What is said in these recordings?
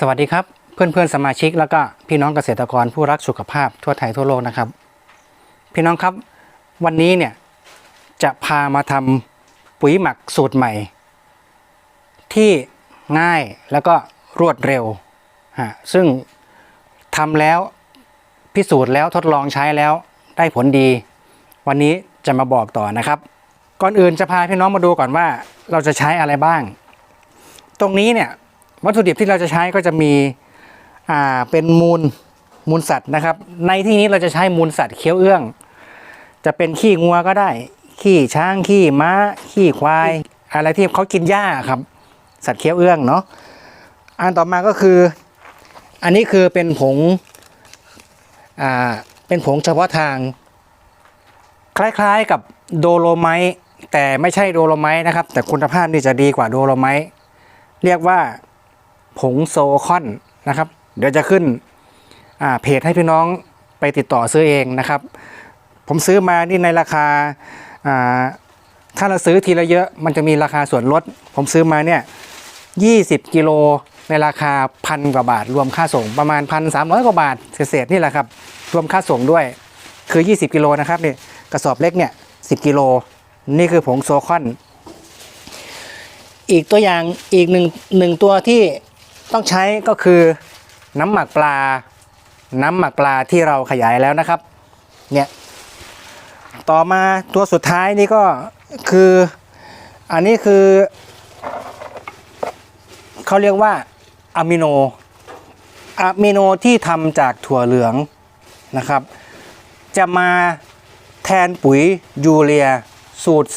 สวัสดีครับเพื่อนเพื่อนๆสมาชิก แล้วก็พี่น้องเกษตรกรผู้รักสุขภาพทั่วไทยทั่วโลกนะครับ พี่น้องครับวันนี้เนี่ยจะพามาทำปุ๋ยหมักสูตรใหม่ ที่ง่ายแล้วก็รวดเร็วฮะซึ่งทำแล้วพิสูจน์แล้วทดลองใช้แล้วได้ผลดี วันนี้จะมาบอกต่อนะครับ ก่อนอื่นจะพาพี่น้องมาดูก่อนว่าเราจะใช้อะไรบ้าง ตรงนี้เนี่ย วัตถุดิบที่เราจะใช้ก็จะมีอ่าเป็นมูลมูลสัตว์นะครับ ในที่นี้เราจะใช้มูลสัตว์เคี้ยวเอื้อง จะเป็นขี้งัวก็ได้ ขี้ช้างขี้ม้า ขี้ควาย อะไรที่เขากินหญ้าครับ สัตว์เคี้ยวเอื้องเนาะอันต่อมาก็คือ อันนี้คือเป็นผงอ่าเป็นผงเฉพาะทาง คล้ายๆกับโดโลไมต์แต่ไม่ใช่โดโลไมต์นะครับ แต่คุณภาพนี่จะดีกว่าโดโลไมต์เรียกว่า ผงโซคอนนะครับ เดี๋ยวจะขึ้นเพจให้พี่น้องไปติดต่อซื้อเองนะครับ ผมซื้อมานี่ในราคาอ่าถ้าเราซื้อทีละเยอะมันจะมีราคาส่วนลด ผมซื้อมาเนี่ย20 กิโลในราคาพันกว่าบาท รวมค่าส่งประมาณพันสามร้อยกว่าบาทเศษๆนี่แหละครับ รวมค่าส่งด้วยคือ 20 กิโลนะครับนี่กระสอบเล็กเนี่ย10 กิโล นี่คือผงโซคอน อีกตัวอย่างอีกหนึ่งหนึ่งตัวที่ ต้องใช้ก็คือน้ำหมักปลา น้ำหมักปลาที่เราขยายแล้วนะครับ เนี่ย ต่อมาตัวสุดท้ายนี่ก็คือ อันนี้คือ เขาเรียกว่าอะมิโนอะมิโนที่ทำจากถั่วเหลืองนะครับ จะมาแทนปุ๋ยยูเรียสูตร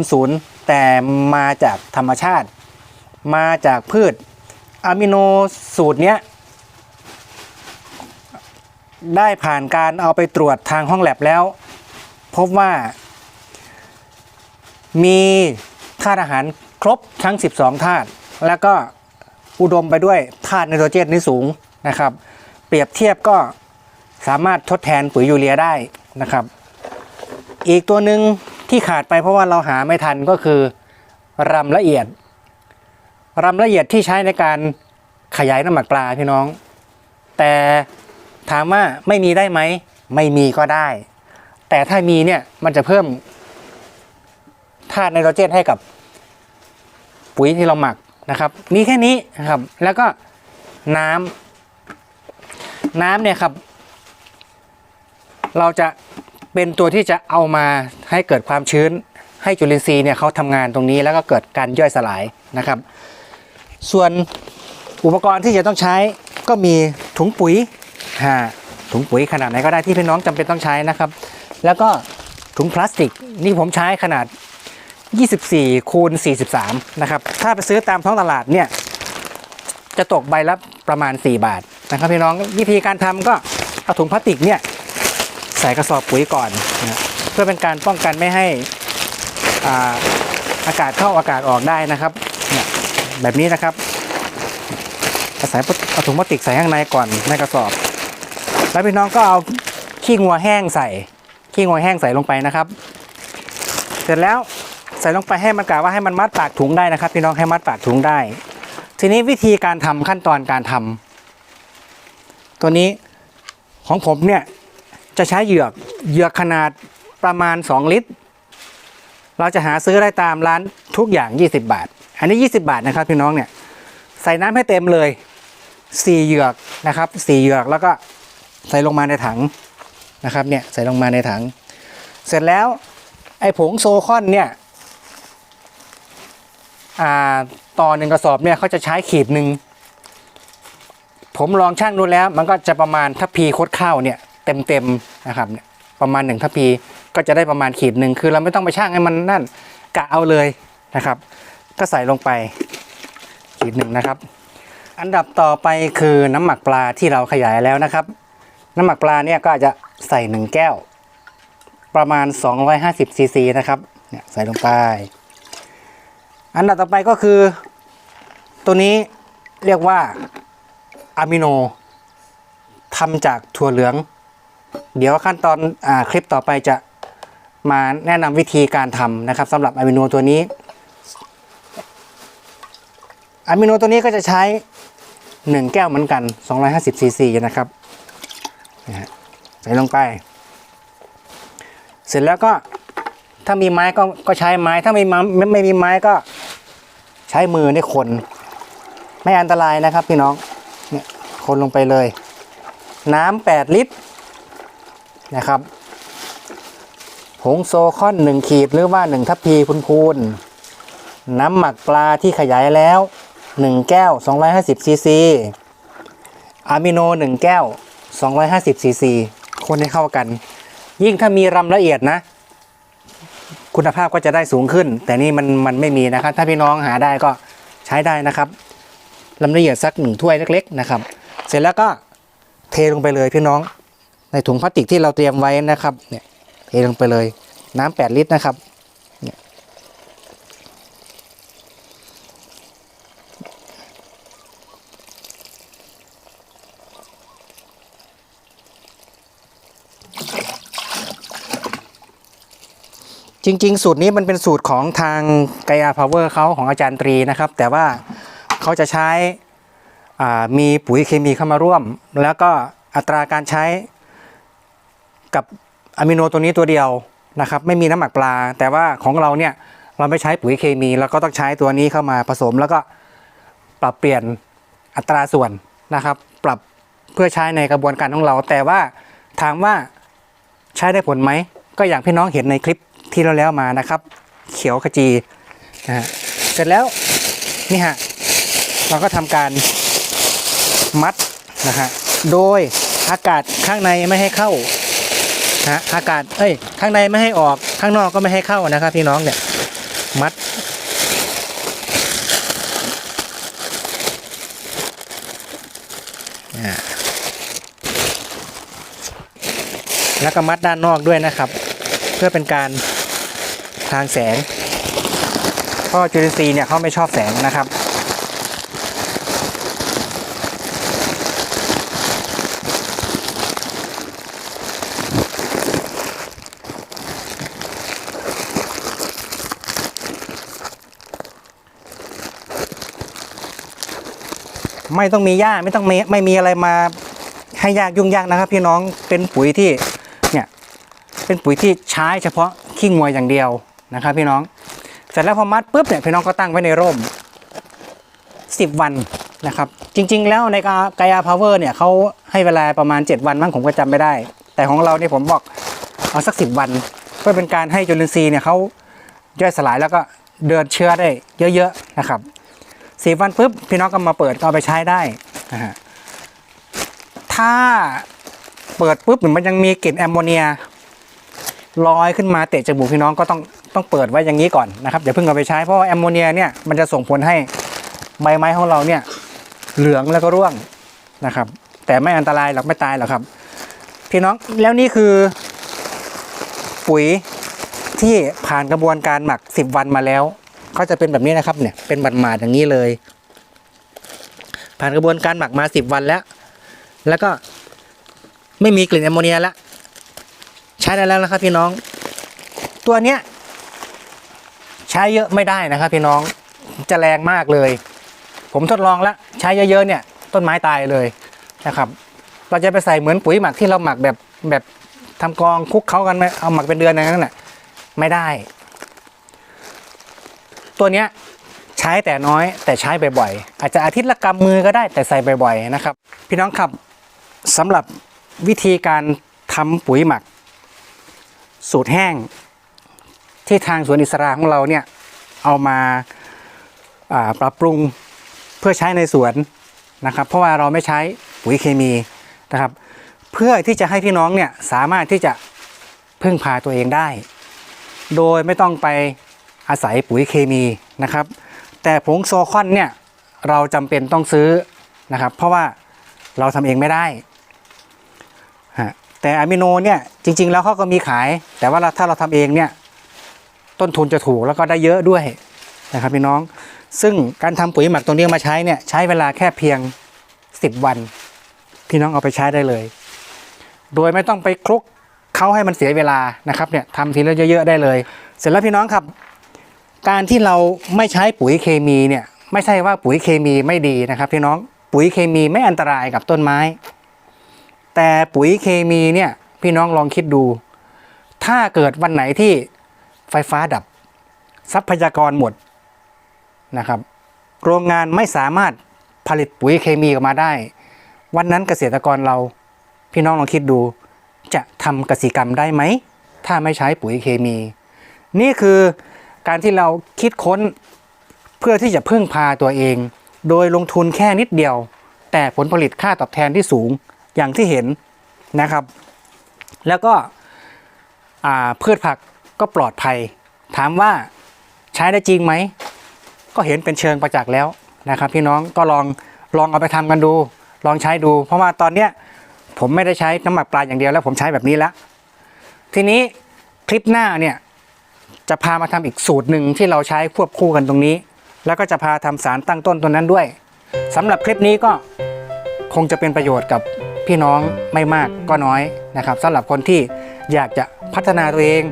4600 แต่มาจากธรรมชาติ มาจากพืช อะมิโนสูตรเนี้ยได้ผ่านการเอาไปตรวจทางห้องแลบแล้ว พบว่า มีธาตุอาหารครบทั้ง 12ธาตุแล้วก็อุดมไปด้วยธาตุไนโตรเจนที่สูงนะครับ เปรียบเทียบก็สามารถทดแทนปุ๋ยยูเรียได้นะครับ อีกตัวหนึ่งที่ขาดไปเพราะว่าเราหาไม่ทันก็คือรำละเอียด รำละเอียดที่ใช้ในการขยายน้ำหมักปลาพี่น้อง แต่ถามว่าไม่มีได้ไหม ไม่มีก็ได้ แต่ถ้ามีเนี่ยมันจะเพิ่มธาตุไนโตรเจนให้กับปุ๋ยที่เราหมักนะครับ มีแค่นี้นะครับ แล้วก็น้ำน้ำเนี่ยครับ เราจะเป็นตัวที่จะเอามาให้เกิดความชื้น ให้จุลินทรีย์เนี่ยเขาทำงานตรงนี้แล้วก็เกิดการย่อยสลายนะครับ ส่วนอุปกรณ์ที่จะต้องใช้ก็มีถุงปุ๋ยฮะถุงปุ๋ยขนาดไหนก็ได้ที่พี่น้องจำเป็นต้องใช้นะครับ แล้วก็ถุงพลาสติกนี่ผมใช้ขนาด 24คูณ43 นะครับ ถ้าไปซื้อตามท้องตลาดเนี่ย จะตกใบละประมาณ 4 บาทนะครับพี่น้องวิธีการทำก็เอาถุงพลาสติกเนี่ยใส่กระสอบปุ๋ยก่อนนะเพื่อเป็นการป้องกันไม่ให้อาอากาศเข้าอากาศออกได้นะครับ แบบนี้นะครับเอาใส่เอาถุงพลาสติกใส่ข้างในก่อนในกระสอบ แล้วพี่น้องก็เอาขี้งัวแห้งใส่ ขี้งัวแห้งใส่ลงไปนะครับ เสร็จแล้วใส่ลงไปให้มันกะว่าให้มันมัดปากถุงได้นะครับ พี่น้องให้มัดปากถุงได้ ทีนี้วิธีการทำขั้นตอนการทำตัวนี้ของผมเนี่ยจะใช้เหยือกเหยือกขนาดประมาณ 2 ลิตร เราจะหาซื้อได้ตามร้านทุกอย่าง 20 บาท อันนี้ 20 บาทนะครับพี่น้องเนี่ยใส่น้ำให้เต็มเลย 4 เหยือกนะครับ4เหยือกแล้วก็ใส่ลงมาในถังนะครับเนี่ยใส่ลงมาในถัง เสร็จแล้วไอ้ผงโซคอนเนี่ยต่อหนึ่งกระสอบเนี่ยเขาจะใช้ขีดหนึ่งผมลองช่างดูแล้ว มันก็จะประมาณทัพพีคดข้าวเนี่ยเต็มเต็มๆนะครับเนี่ยประมาณหนึ่งทัพพีก็จะได้ประมาณขีดหนึ่งคือเราไม่ต้องไปช่างให้มันนั่นกะเอาเลยนะครับ ก็ใส่ลงไปขีดหนึ่งนะครับ อันดับต่อไปคือน้ำหมักปลาที่เราขยายแล้วนะครับ น้ำหมักปลาเนี่ยก็จะใส่หนึ่งแก้ว ประมาณ 250ซีซีนะครับเนี่ยใส่ลงไป อันดับต่อไปก็คือ ตัวนี้เรียกว่าอะมิโนทำจากถั่วเหลือง เดี๋ยวขั้นตอนอาคลิปต่อไปจะมาแนะนำวิธีการทำนะครับสำหรับอะมิโนตัวนี้ อะมิโนตัวนี้ก็จะใช้ 1 แก้วเหมือนกัน 250ซีซีนะครับใส่ลงไป เสร็จแล้วก็ถ้ามีไม้ก็ก็ใช้ไม้ถ้าไม่ไม่ไม่มีไม้ก็ใช้มือนี่คน ไม่อันตรายนะครับพี่น้องเนี่ยคนลงไปเลย น้ำ8ลิตรนะครับผงโซคอน1ขีดหรือว่า1ทัพพีพูนๆน้ำหมักปลาที่ขยายแล้ว 1 แก้ว 250ซีซีอะมิโน 1 แก้ว 250ซีซีคนให้เข้ากัน ยิ่งถ้ามีรำละเอียดนะ คุณภาพก็จะได้สูงขึ้น แต่นี่มันมันไม่มีนะครับ ถ้าพี่น้องหาได้ก็ใช้ได้นะครับรำละเอียดสักหนึ่งถ้วยเล็ก ๆ นะครับ เสร็จแล้วก็เทลงไปเลยพี่น้อง ในถุงพลาสติกที่เราเตรียมไว้นะครับเนี่ยเทลงไปเลยน้ำ8ลิตรนะครับ จริง ๆ สูตรนี้มันเป็นสูตรของทางกายาพาวเวอร์เขาของอาจารย์ตรีนะครับ แต่ว่าเขาจะใช้อ่ามีปุ๋ยเคมีเข้ามาร่วม แล้วก็อัตราการใช้กับอะมิโนตัวนี้ตัวเดียวนะครับ ไม่มีน้ำหมักปลา แต่ว่าของเราเนี่ยเราไม่ใช้ปุ๋ยเคมีเราก็ต้องใช้ตัวนี้เข้ามาผสม แล้วก็ปรับเปลี่ยนอัตราส่วนนะครับ ปรับเพื่อใช้ในกระบวนการของเรา แต่ว่าถามว่าใช้ได้ผลไหมก็อย่างพี่น้องเห็นในคลิป ที่เราแล้วมานะครับ เขียวขจีนะฮะเสร็จแล้วนี่ฮะเราก็ทำการมัดนะฮะโดยอากาศข้างในไม่ให้เข้านะอากาศเอ้ยข้างในไม่ให้ออกข้างนอกก็ไม่ให้เข้านะครับ พี่น้องเนี่ยมัดแล้วก็มัดด้านนอกด้วยนะครับ เพื่อเป็นการ ทางแสงเพราะจุลินทรีย์เนี่ยเขาไม่ชอบแสงนะครับ ไม่ต้องมีหญ้าไม่ต้องมีไม่มีอะไรมาให้ยากยุ่งยากนะครับ พี่น้องเป็นปุ๋ยที่เนี่ยเป็นปุ๋ยที่ใช้เฉพาะขี้งวยอย่างเดียว นะครับพี่น้องเสร็จแล้วพอมัดปุ๊บเนี่ยพี่น้องก็ตั้งไว้ในร่ม 10 วันนะครับ จริง ๆ แล้วในกายาพาวเวอร์เนี่ยเขาให้เวลาประมาณ 7 วันมั้งผมก็จำไม่ได้ แต่ของเราเนี่ยผมบอกเอาสัก 10 วัน เพื่อเป็นการให้จุลินทรีย์เนี่ยเขาย่อยสลายแล้วก็เดินเชื้อได้เยอะๆนะครับสี่วันปุ๊บพี่น้องก็มาเปิดก็เอาไปใช้ได้นะฮะถ้าเปิดปุ๊บมันยังมีกลิ่นแอมโมเนียลอยขึ้นมาเตะจมูกพี่น้องก็ต้อง ต้องเปิดไว้อย่างนี้ก่อนนะครับอย่าเพิ่งเอาไปใช้เพราะว่าแอมโมเนียเนี่ยมันจะส่งผลให้ใบไม้ของเราเนี่ยเหลืองแล้วก็ร่วงนะครับ แต่ไม่อันตรายหรอกไม่ตายหรอกครับ พี่น้องแล้วนี่คือ ปุ๋ยที่ผ่านกระบวนการหมัก 10 วันมาแล้วก็จะเป็นแบบนี้นะครับเนี่ยเป็นหมาดๆอย่างนี้เลย ผ่านกระบวนการหมักมาสิบวันแล้ว แล้วก็ไม่มีกลิ่นแอมโมเนียแล้วใช้ได้แล้วนะครับพี่น้อง ตัวเนี้ย ใช้เยอะไม่ได้นะครับพี่น้องจะแรงมากเลย ผมทดลองแล้วใช้เยอะๆเนี่ย ต้นไม้ตายเลยนะครับ เราจะไปใส่เหมือนปุ๋ยหมักที่เราหมักแบบแบบทำกองคลุกเขากันไหมเอาหมักเป็นเดือนอย่างนั้นน่ะไม่ได้ ตัวเนี้ยใช้แต่น้อยแต่ใช้บ่อยๆอาจจะอาทิตย์ละกำมือก็ได้แต่ใส่บ่อยๆนะครับ พี่น้องครับสำหรับวิธีการทำปุ๋ยหมัก สูตรแห้ง ที่ทางสวนอิสราของเราเนี่ยเอามาปรับปรุงเพื่อใช้ในสวนนะครับ เพราะว่าเราไม่ใช้ปุ๋ยเคมีนะครับ เพื่อที่จะให้พี่น้องเนี่ยสามารถที่จะพึ่งพาตัวเองได้ โดยไม่ต้องไปอาศัยปุ๋ยเคมีนะครับ แต่ผงโซคอนเนี่ยเราจำเป็นต้องซื้อนะครับ เพราะว่าเราทำเองไม่ได้ฮะแต่อะมิโนเนี่ยจริง ๆ แล้วเขาก็มีขาย แต่ว่าถ้าเราทำเองเนี่ย ต้นทุนจะถูกแล้วก็ได้เยอะด้วยนะครับพี่น้อง ซึ่งการทำปุ๋ยหมักตัวนี้มาใช้เนี่ยใช้เวลาแค่เพียง 10 วัน พี่น้องเอาไปใช้ได้เลย โดยไม่ต้องไปคลุกเขาให้มันเสียเวลานะครับเนี่ยทำทีละเยอะๆได้เลย เสร็จแล้วพี่น้องครับ การที่เราไม่ใช้ปุ๋ยเคมีเนี่ยไม่ใช่ว่าปุ๋ยเคมีไม่ดีนะครับ พี่น้องปุ๋ยเคมีไม่อันตรายกับต้นไม้ แต่ปุ๋ยเคมีเนี่ยพี่น้องลองคิดดู ถ้าเกิดวันไหนที่ ไฟฟ้าดับ ทรัพยากรหมดนะครับ โรงงานไม่สามารถผลิตปุ๋ยเคมีออกมาได้ วันนั้นเกษตรกรเราพี่น้องลองคิดดู จะทำกสิกรรมได้ไหม ถ้าไม่ใช้ปุ๋ยเคมี นี่คือการที่เราคิดค้นเพื่อที่จะพึ่งพาตัวเอง โดยลงทุนแค่นิดเดียว แต่ผลผลิตค่าตอบแทนที่สูงอย่างที่เห็นนะครับ แล้วก็พืชผัก ก็ปลอดภัย ถามว่าใช้ได้จริงไหม ก็เห็นเป็นเชิงประจักษ์แล้วนะครับ พี่น้องก็ลองลองเอาไปทำกันดู ลองใช้ดู เพราะว่าตอนเนี้ยผมไม่ได้ใช้น้ำหมักปลาอย่างเดียวแล้วผมใช้แบบนี้แล้วทีนี้คลิปหน้าเนี่ยจะพามาทำอีกสูตรหนึ่งที่เราใช้ควบคู่กันตรงนี้ แล้วก็จะพาทำสารตั้งต้นตัวนั้นด้วยสำหรับคลิปนี้ก็คงจะเป็นประโยชน์กับพี่น้องไม่มากก็น้อยนะครับสำหรับคนที่อยากจะพัฒนาตัวเอง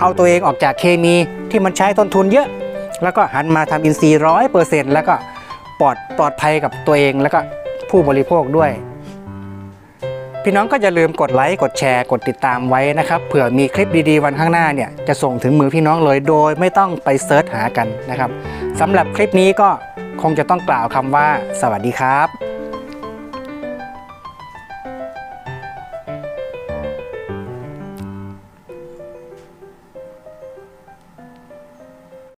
เอาตัวเองออกจากเคมีที่มันใช้ต้นทุนเยอะ แล้วก็หันมาทำอินทรีย์ร้อยเปอร์เซ็นต์แล้วก็ปลอดปลอดภัยกับตัวเองแล้วก็ผู้บริโภคด้วย พี่น้องก็อย่าลืมกดไลค์กดแชร์กดติดตามไว้นะครับเผื่อมีคลิปดีๆวันข้างหน้าเนี่ยจะส่งถึงมือพี่น้องเลยโดยไม่ต้องไปเซิร์ชหากันนะครับสำหรับคลิปนี้ก็คงจะต้องกล่าวคำว่า สวัสดีครับ